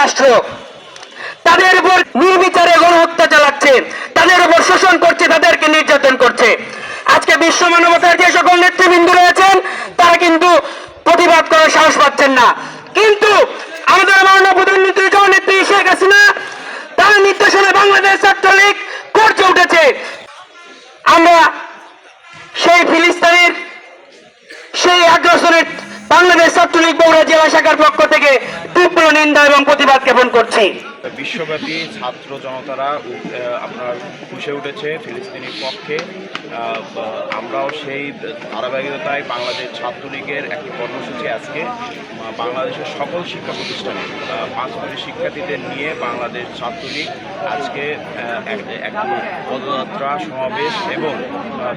রাষ্ট্র। তাদের উপর নির্বিচারে গণহত্যা চালাচ্ছে, তাদের উপর শোষণ করছে, তাদেরকে নির্যাতন করছে। আজকে বিশ্ব মানবতার যে সকল নেতৃবৃন্দ রয়েছেন, তারা কিন্তু প্রতিবাদ করার সাহস পাচ্ছেন না। কিন্তু আমাদের মাননীয় প্রধানমন্ত্রী জননেত্রী শেখ হাসিনা, তার নির্দেশনে বাংলাদেশ ছাত্রলীগ করছে উঠেছে আমরা সেই ফিলিস্তিনের সেই আগ্রাসনের বাংলাদেশ ছাত্রলীগ বগুড়া জেলা শাখার পক্ষ থেকে তীব্র নিন্দা এবং জ্ঞাপন করছি। বিশ্বব্যাপী ছাত্র জনতারা আপনার ফুসে উঠেছে ফিলিস্তিনির পক্ষে। আমরাও সেই ধারাবাহিকতায় বাংলাদেশ ছাত্রলীগের একটি কর্মসূচি আজকে বাংলাদেশের সকল শিক্ষা প্রতিষ্ঠানে পাঁচ কোটি শিক্ষার্থীদের নিয়ে বাংলাদেশ ছাত্রলীগ আজকে একটি পদযাত্রা, সমাবেশ এবং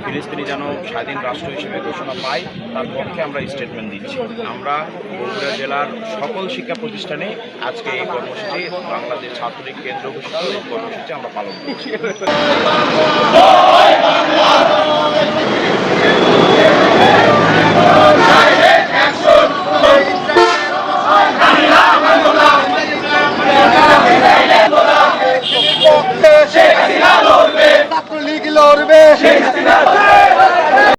ফিলিস্তিনি যেন স্বাধীন রাষ্ট্র হিসেবে ঘোষণা পায়, তার পক্ষে আমরা স্টেটমেন্ট দিচ্ছি। আমরা বগুড়া জেলার সকল শিক্ষা প্রতিষ্ঠানে আজকে এই কর্মসূচি বাংলাদেশ ছাত্রলীগ কেন্দ্র ঘোষিত এই কর্মসূচি আমরা পালন করছি। লড়বে। ছাত্রলীগ হাসিনা